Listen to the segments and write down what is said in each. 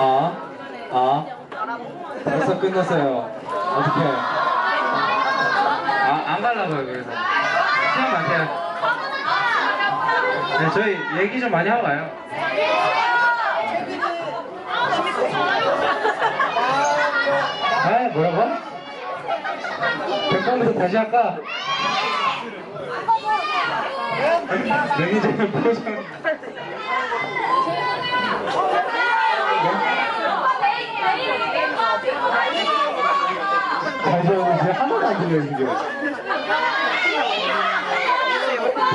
아, 아, 벌써 끝났어요. 어떻게? 아, 안 가려고요, 그래서. 시간 많대요. 네, 저희 얘기 좀 많이 하고 가요. 아, 뭐라고? 백번부터 다시 할까? 매니저는 포션. 잠시만요, 지금 하나도 안 들려요, 지금.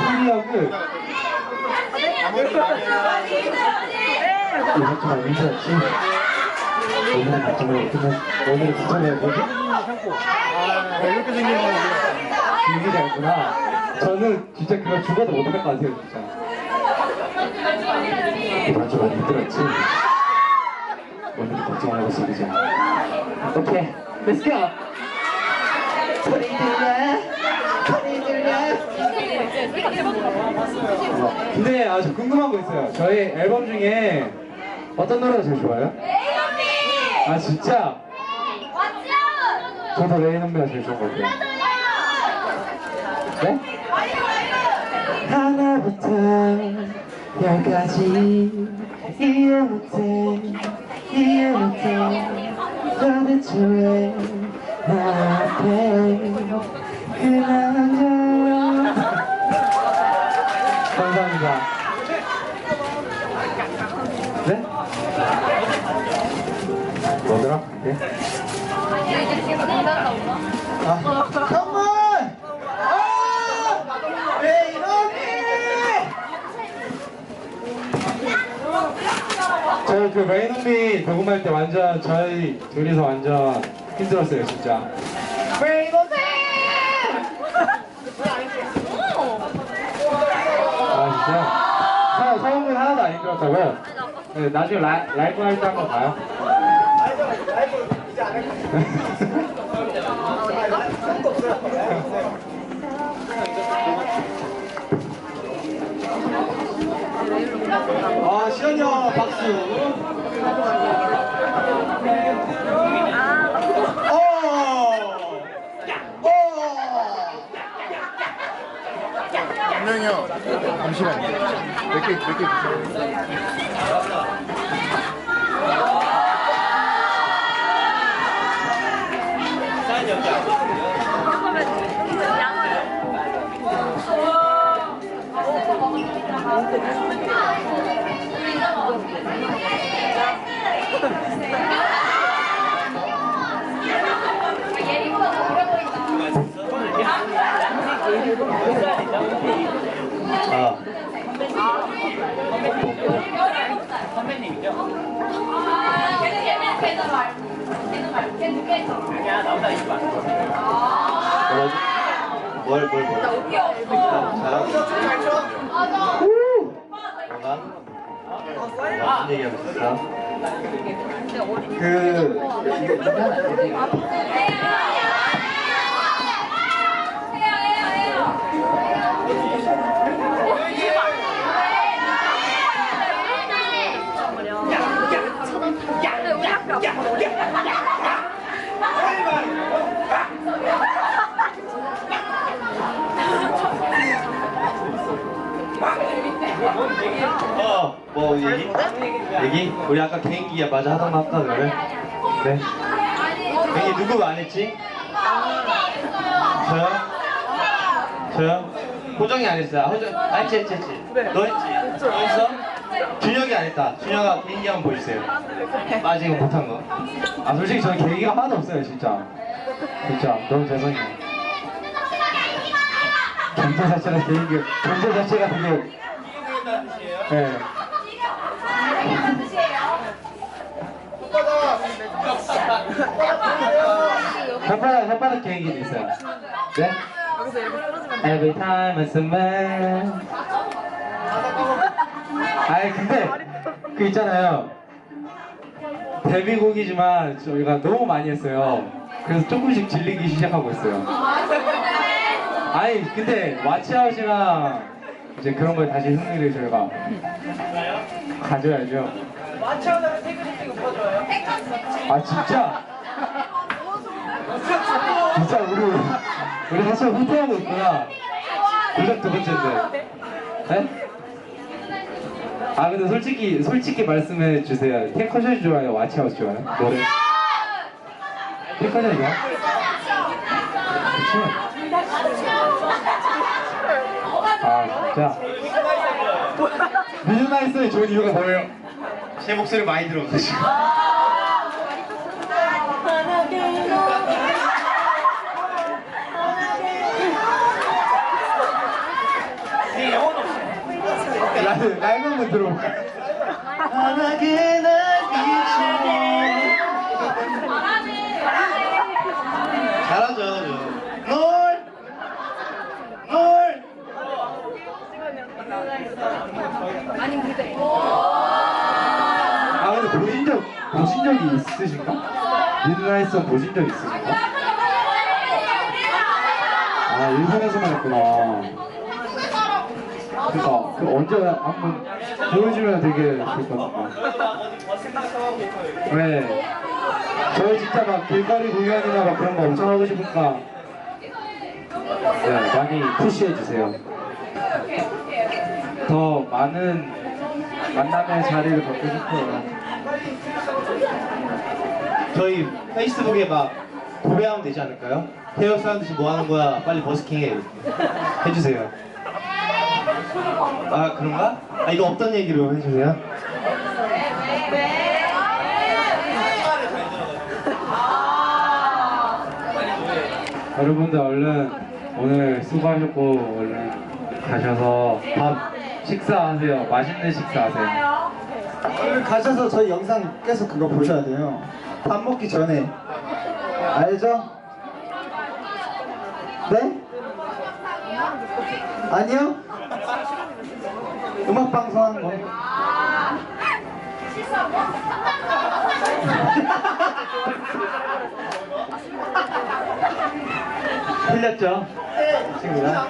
필리하고 이번 주말 인사했지? 마지막으로 끝났, 오늘은 부천에 뭐지? 이렇게 생긴 거 길게 잘구나. 저는 진짜 그거 죽어도 못할 것 같아요, 진짜. 이번 주 많이 힘들었지? 오늘은 걱정 안 하고 쓰자. 오케이, let's go! 소리 들려? 소리 들려? 어, 근데 아, 저 궁금한 거 있어요. 저희 앨범 중에 어떤 노래가 제일 좋아요? 아 진짜? 저도 레인 언니가 제일 좋은 것 같아요. 네? 하나부터 열까지 이해 못해 이해 못해. 도대체 왜 나한테 그남 그 레이논비 녹음할 때 완전 저희 둘이서 완전 힘들었어요 진짜 왜 이러니? 아 진짜? 서, 서은은 하나도 안 힘들었다고요? 네, 나중에 라, 라이브 할 때 한번 봐요 아, 시연이 형 박수. 어! 어! 분명히 형 잠시만 몇개 몇개 주세요 아, 뭘, 뭘, 뭘. 잘하고 뭐가? 무슨 얘기하고 있었어? 그, 어, 뭐 얘기? 얘기? 우리 아까 개인기 야 맞아 하던 거 할까 그러면? 네. 얘기 누구 안 했지? 저요? 저요? 호정이 안 했어요. 호정, 아, 했지, 했지, 했지. 너 했지? 너 했어? 준혁이 안 했다. 준혁아 개인기 한번 보여주세요. 빠진 거 못한 거. 아, 솔직히 저는 개인기가 하나도 없어요, 진짜. 진짜. 너무 죄송해요. 존재 자체가 개인기, 존재 자체가 되게. 네. 있어요. 네? Every time I smile. 아니, 근데, 그 있잖아요. 데뷔곡이지만 저희가 너무 많이 했어요. 그래서 조금씩 질리기 시작하고 있어요. 아니, 근데, 왓츠아웃이랑 이제 그런 거에 다시 흥미를 저희가 가져야죠. 마차하다가 태그리 찍고 퍼줘요. 아 진짜? 진짜 우리 우리 사실 후퇴하고 있구나. 고작 두 번째인데. 네? 아 근데 솔직히 솔직히 말씀해 주세요. 탱커샷 좋아요? 와치하우스 좋아요? 좋아? 아진 짜. 미드나이스의 좋은 이유가 뭐예요? 제 목소리 많이 들어가지고. 네. 라이브 라이브 한번 들어볼까? 환하게 날 비추네. 잘하죠, 저. 널! 널! 아 근데 보신 적 보신 적이 있으신가? 미드나이트 보신 적 있으신가? 아 일본에서만 했구나. 그니까 그 언제 한번 보여주면 되게 좋거든요. 네. 저희 진짜 막 길거리 공연이나 막 그런 거 엄청 하고 싶으니까 네 많이 푸시해 주세요. 더 많은 만남의 자리를 갖고 싶어요. 저희 페이스북에 막 도배하면 되지 않을까요? 헤어 사운드 지금 뭐 하는 거야? 빨리 버스킹 해. 해주세요. 아, 그런가? 아, 이거 없던 얘기로 해주세요. 여러분들 얼른 오늘 수고하셨고 얼른 가셔서 밥 식사하세요. 맛있는 식사하세요. 오늘 가셔서 저희 영상 계속 그거 보셔야 돼요. 밥 먹기 전에. 알죠? 네? 아니요? 음악 방송 하는 거. 틀렸죠? 친구가? 나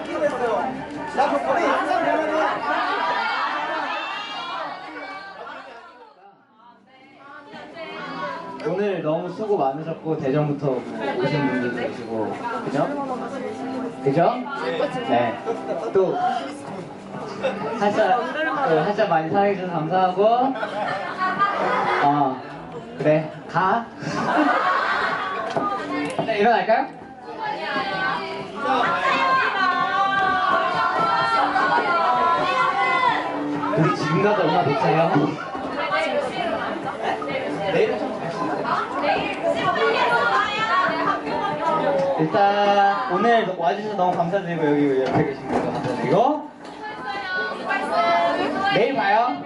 덕분에 영상 보면은 오늘 너무 수고 많으셨고 대전부터 오신 분들도 계시고 그죠? 그죠? 네. 또 살짝 그 살짝 많이 사랑해주셔서 감사하고 어 그래 가. 네 일어날까요? 우리 지금 가서 음악 듣자요. 내일은 좀 일단 오늘 와주셔서 너무 감사드리고 여기 옆에 계신 분도 감사드리고. 내일 봐요.